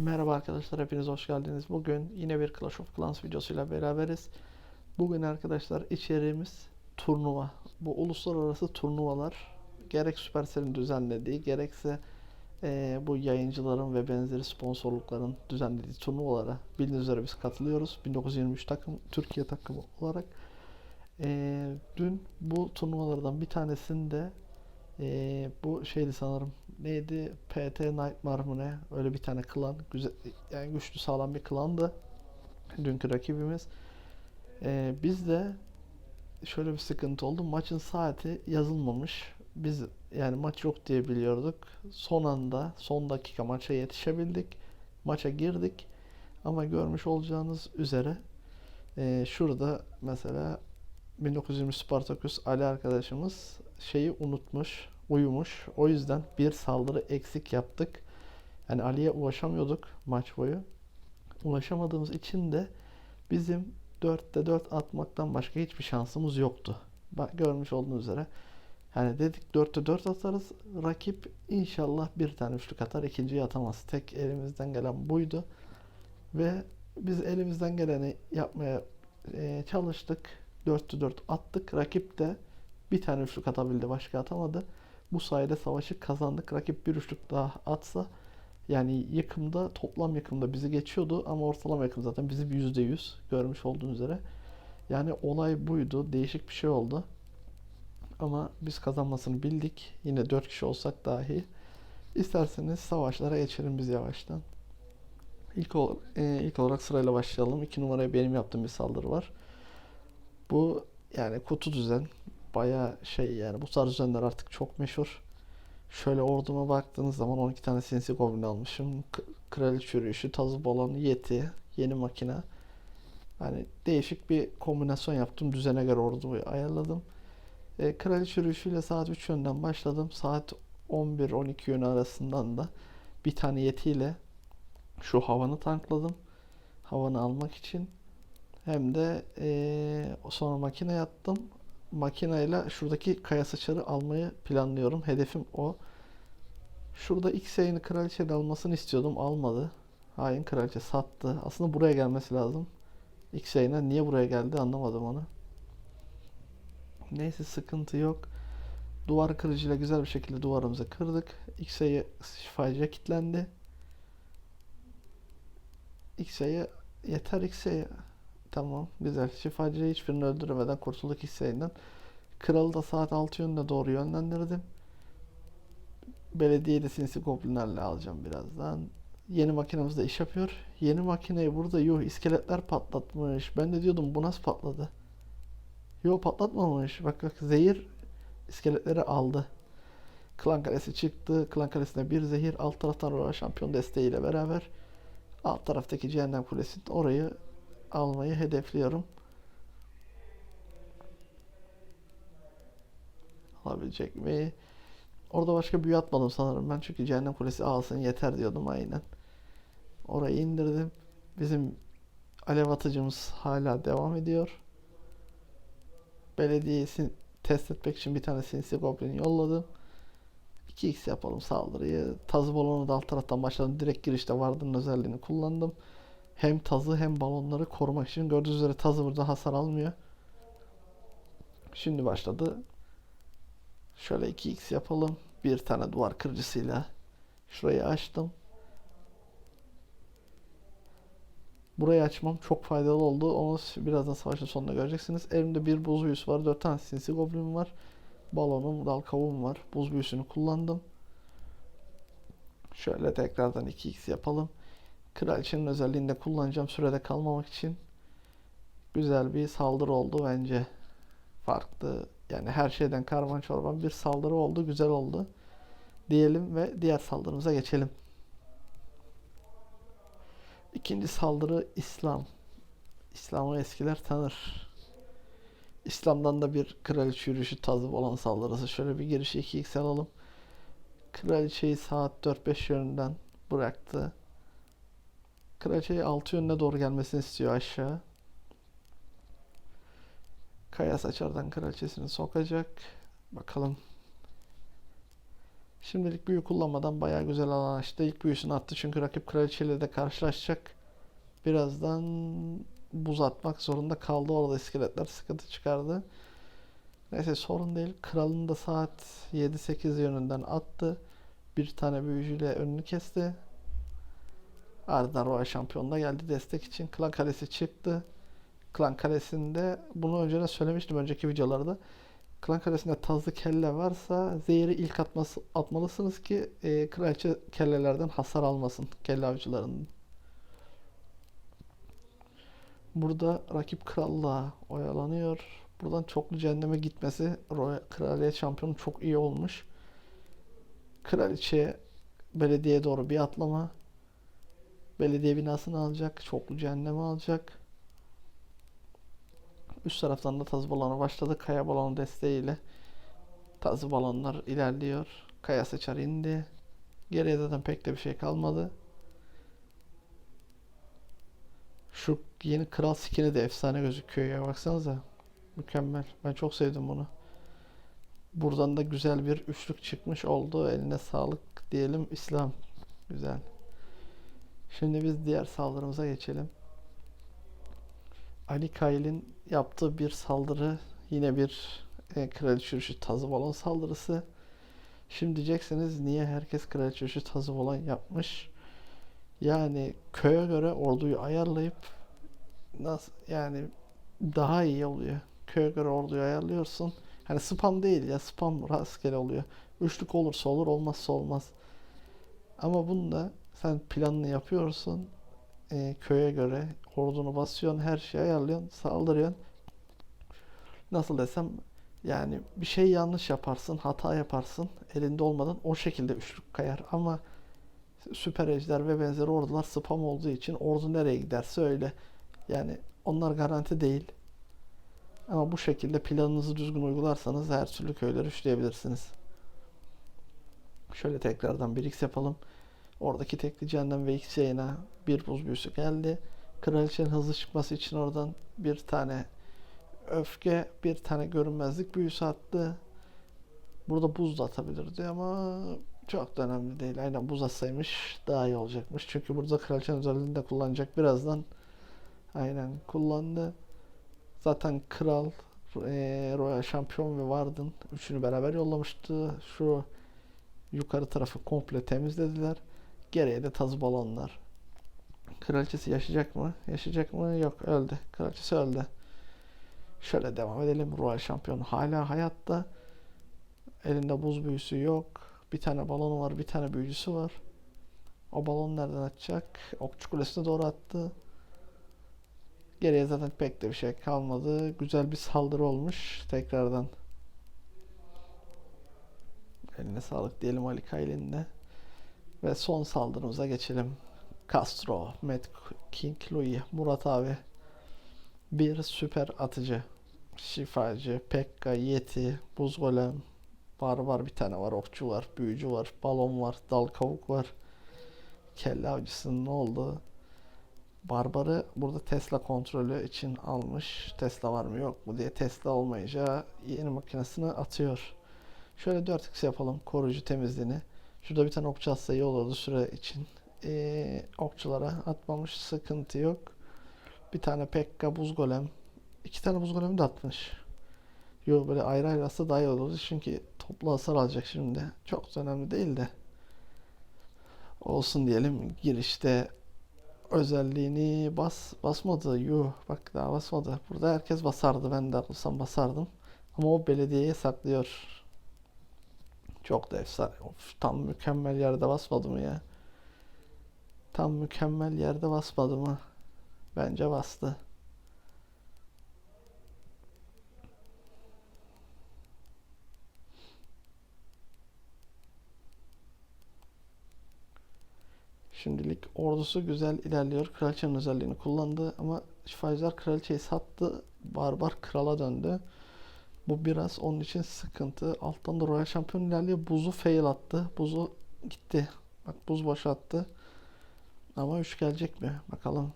Merhaba arkadaşlar, hepiniz hoş geldiniz. Bugün yine bir Clash of Clans videosuyla beraberiz. Bugün arkadaşlar içeriğimiz turnuva. Bu uluslararası turnuvalar gerek Supercell'in düzenlediği gerekse eee, bu yayıncıların ve benzeri sponsorlukların düzenlediği turnuvalara bildiğiniz üzere biz katılıyoruz. 1923 takım Türkiye takımı olarak. Eee, dün bu turnuvalardan bir tanesinde eee, bu şeydi sanırım neydi? PT Nightmare mı ne? Öyle bir tane klan. Güzel, yani güçlü sağlam bir klandı. Dünkü rakibimiz. Ee, biz de şöyle bir sıkıntı oldu. Maçın saati yazılmamış. Biz yani maç yok diye biliyorduk. Son anda, son dakika maça yetişebildik. Maça girdik. Ama görmüş olacağınız üzere e, şurada mesela 1920 Spartaküs Ali arkadaşımız şeyi unutmuş, uyumuş. O yüzden bir saldırı eksik yaptık. Yani Ali'ye ulaşamıyorduk maç boyu. Ulaşamadığımız için de bizim 4'te 4 atmaktan başka hiçbir şansımız yoktu. Bak görmüş olduğunuz üzere. Yani dedik 4'te 4 atarız. Rakip inşallah bir tane üçlük atar. ikinciyi atamaz. Tek elimizden gelen buydu. Ve biz elimizden geleni yapmaya e, çalıştık. 4'te 4 attık. Rakip de bir tane üçlük atabildi. Başka atamadı. Bu sayede savaşı kazandık. Rakip bir üçlük daha atsa yani yıkımda toplam yıkımda bizi geçiyordu ama ortalama yıkım zaten bizi %100 görmüş olduğunuz üzere. Yani olay buydu. Değişik bir şey oldu. Ama biz kazanmasını bildik. Yine 4 kişi olsak dahi. İsterseniz savaşlara geçelim biz yavaştan. İlk, ol- e, ilk olarak sırayla başlayalım. 2 numaraya benim yaptığım bir saldırı var. Bu yani kutu düzen bayağı şey yani bu düzenler artık çok meşhur. Şöyle orduma baktığınız zaman 12 tane sinsi goblin almışım. K- Kraliçe yürüyüşü, tazı balon, yeti, yeni makine. Hani değişik bir kombinasyon yaptım. Düzene göre orduyu ayarladım. E, Kraliçe yürüyüşüyle saat 3 yönden başladım. Saat 11-12 yönü arasından da bir tane yetiyle şu havanı tankladım. Havanı almak için. Hem de e, sonra makine yattım makineyle şuradaki kaya saçarı almayı planlıyorum. Hedefim o. Şurada X yayını kraliçenin almasını istiyordum. Almadı. Hain kraliçe sattı. Aslında buraya gelmesi lazım. X yayına niye buraya geldi anlamadım onu. Neyse sıkıntı yok. Duvar kırıcıyla güzel bir şekilde duvarımızı kırdık. X yayı şifacıya kilitlendi. X yayı yeter X yayı. Tamam güzel. Şifacıyı hiçbirini öldüremeden kurtulduk Hüseyin'den. Kralı da saat 6 yönüne doğru yönlendirdim. Belediyeyi de sinsi goblinlerle alacağım birazdan. Yeni makinemiz de iş yapıyor. Yeni makineyi burada yuh iskeletler patlatmış. Ben de diyordum bu nasıl patladı? Yo patlatmamış. Bak bak zehir iskeletleri aldı. Klan Kalesi çıktı. Klan Kalesi'ne bir zehir. Alt taraftan Royal Şampiyon desteğiyle beraber alt taraftaki Cehennem Kulesi orayı almayı hedefliyorum. Alabilecek mi? Orada başka büyü atmadım sanırım ben çünkü Cehennem Kulesi alsın yeter diyordum aynen. Orayı indirdim. Bizim alev atıcımız hala devam ediyor. Belediyeyi sin- test etmek için bir tane sinsi goblin yolladım. 2x yapalım saldırıyı. Tazı balonu da alt taraftan başladım. Direkt girişte vardığının özelliğini kullandım. Hem tazı hem balonları korumak için. Gördüğünüz üzere tazı burada hasar almıyor. Şimdi başladı. Şöyle 2x yapalım. Bir tane duvar kırıcısıyla. Şurayı açtım. Burayı açmam çok faydalı oldu. Onu birazdan savaşın sonunda göreceksiniz. Elimde bir buz büyüsü var. 4 tane sinsi goblin var. Balonum, dal kavuğum var. Buz büyüsünü kullandım. Şöyle tekrardan 2x yapalım. Kraliçenin özelliğini de kullanacağım sürede kalmamak için. Güzel bir saldırı oldu bence. Farklı yani her şeyden karman çorban bir saldırı oldu. Güzel oldu. Diyelim ve diğer saldırımıza geçelim. İkinci saldırı İslam. İslam'ı eskiler tanır. İslam'dan da bir kraliçe yürüyüşü tazı olan saldırısı. Şöyle bir girişi 2x alalım. Kraliçeyi saat 4-5 yönünden bıraktı. Kraliçeyi altı yönüne doğru gelmesini istiyor aşağı. Kaya saçardan kraliçesini sokacak. Bakalım. Şimdilik büyü kullanmadan bayağı güzel alan açtı. İlk büyüsünü attı çünkü rakip kraliçeyle de karşılaşacak. Birazdan buz atmak zorunda kaldı. Orada iskeletler sıkıntı çıkardı. Neyse sorun değil. Kralın da saat 7-8 yönünden attı. Bir tane büyücüyle önünü kesti. Ardından Royal Şampiyon da geldi destek için. Klan Kalesi çıktı. Klan Kalesi'nde bunu önceden söylemiştim önceki videolarda. Klan Kalesi'nde tazlı kelle varsa zehri ilk atması, atmalısınız ki e, kraliçe kellelerden hasar almasın. Kelle avcılarının. Burada rakip kralla oyalanıyor. Buradan çoklu cehenneme gitmesi Royal, kraliyet şampiyonu çok iyi olmuş. Kraliçe belediyeye doğru bir atlama. Belediye binasını alacak. Çoklu cehennemi alacak. Üst taraftan da tazı balonu başladı. Kaya balonu desteğiyle tazı balonlar ilerliyor. Kaya seçer indi. Geriye zaten pek de bir şey kalmadı. Şu yeni kral skini de efsane gözüküyor ya baksanıza. Mükemmel. Ben çok sevdim bunu. Buradan da güzel bir üçlük çıkmış oldu. Eline sağlık diyelim İslam. Güzel. Şimdi biz diğer saldırımıza geçelim. Ali Kail'in yaptığı bir saldırı yine bir e, kraliçe yürüyüşü tazı balon saldırısı. Şimdi diyeceksiniz niye herkes kraliçe yürüyüşü tazı balon yapmış? Yani köye göre orduyu ayarlayıp nasıl yani daha iyi oluyor. Köye göre orduyu ayarlıyorsun. Hani spam değil ya spam rastgele oluyor. Üçlük olursa olur olmazsa olmaz. Ama bunda sen planını yapıyorsun. E, köye göre ordunu basıyorsun, her şeyi ayarlıyorsun, saldırıyorsun. Nasıl desem yani bir şey yanlış yaparsın, hata yaparsın, elinde olmadan o şekilde üçlük kayar. Ama süper ejder ve benzeri ordular spam olduğu için ordu nereye giderse öyle. Yani onlar garanti değil. Ama bu şekilde planınızı düzgün uygularsanız her türlü köyleri üçleyebilirsiniz. Şöyle tekrardan bir x yapalım. Oradaki tekli cehennem ve yayına bir buz büyüsü geldi. Kraliçenin hızlı çıkması için oradan bir tane öfke, bir tane görünmezlik büyüsü attı. Burada buz da atabilirdi ama çok da önemli değil. Aynen buz atsaymış daha iyi olacakmış. Çünkü burada kraliçenin özelliğini de kullanacak. Birazdan aynen kullandı. Zaten kral, e, Royal Şampiyon ve Warden üçünü beraber yollamıştı. Şu yukarı tarafı komple temizlediler. Geriye de tazı balonlar. Kraliçesi yaşayacak mı? Yaşayacak mı? Yok öldü. Kraliçesi öldü. Şöyle devam edelim. Royal Şampiyon hala hayatta. Elinde buz büyüsü yok. Bir tane balonu var, bir tane büyücüsü var. O balon nereden atacak? Okçu Kulesi'ne doğru attı. Geriye zaten pek de bir şey kalmadı. Güzel bir saldırı olmuş tekrardan. Eline sağlık diyelim Ali Kaylin Ve son saldırımıza geçelim. Castro, Matt King, Louis, Murat abi. Bir süper atıcı. Şifacı, Pekka, Yeti, Buz Golem, Barbar bir tane var, okçu var, büyücü var, balon var, dal kavuk var. Kelle avcısının ne oldu? Barbar'ı burada Tesla kontrolü için almış. Tesla var mı yok mu diye Tesla olmayınca yeni makinesini atıyor. Şöyle 4x yapalım koruyucu temizliğini. Şurada bir tane okçu atsa iyi olurdu süre için. Ee, okçulara atmamış sıkıntı yok. Bir tane Pekka buz golem. iki tane buz golem de atmış. Yok böyle ayrı ayrı atsa daha iyi olurdu. Çünkü toplu hasar alacak şimdi. Çok da önemli değil de. Olsun diyelim. Girişte özelliğini bas basmadı. Yuh bak daha basmadı. Burada herkes basardı. Ben de olsam basardım. Ama o belediyeye saklıyor. Çok da efsane. Of, tam mükemmel yerde basmadı mı ya? Tam mükemmel yerde basmadı mı? Bence bastı. Şimdilik ordusu güzel ilerliyor. Kraliçenin özelliğini kullandı ama şifacılar kraliçeyi sattı. Barbar krala döndü. Bu biraz onun için sıkıntı. Alttan da Royal Şampiyon ilerliyor. Buzu fail attı. Buzu gitti. Bak buz boşa attı. Ama 3 gelecek mi? Bakalım.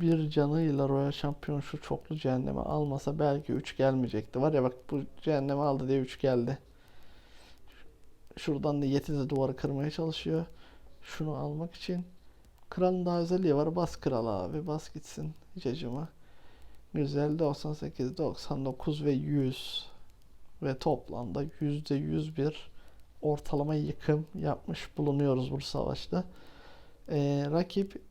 Bir canıyla Royal Şampiyon şu çoklu cehenneme almasa belki 3 gelmeyecekti. Var ya bak bu cehenneme aldı diye 3 geldi. Şuradan da Yetiz duvarı kırmaya çalışıyor. Şunu almak için. Kralın daha özelliği var. Bas kral abi. Bas gitsin. Hiç acıma. 150, 98, 99 ve 100 ve toplamda %101 ortalama yıkım yapmış bulunuyoruz bu savaşta. Ee, rakip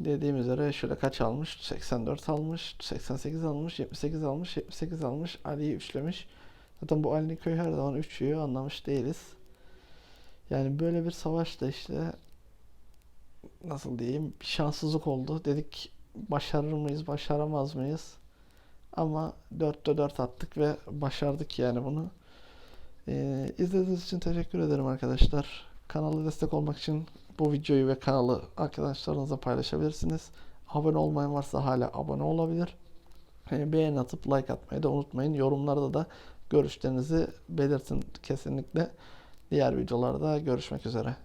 dediğim üzere şöyle kaç almış? 84 almış, 88 almış, 78 almış, 78 almış, Ali'yi üçlemiş. Zaten bu Ali'nin köyü her zaman üçüyor anlamış değiliz. Yani böyle bir savaşta işte nasıl diyeyim şanssızlık oldu. Dedik başarır mıyız, başaramaz mıyız? Ama 4'te 4 attık ve başardık yani bunu. Ee, izlediğiniz için teşekkür ederim arkadaşlar. Kanala destek olmak için bu videoyu ve kanalı arkadaşlarınızla paylaşabilirsiniz. Abone olmayan varsa hala abone olabilir. Ee, beğen atıp like atmayı da unutmayın. Yorumlarda da görüşlerinizi belirtin kesinlikle. Diğer videolarda görüşmek üzere.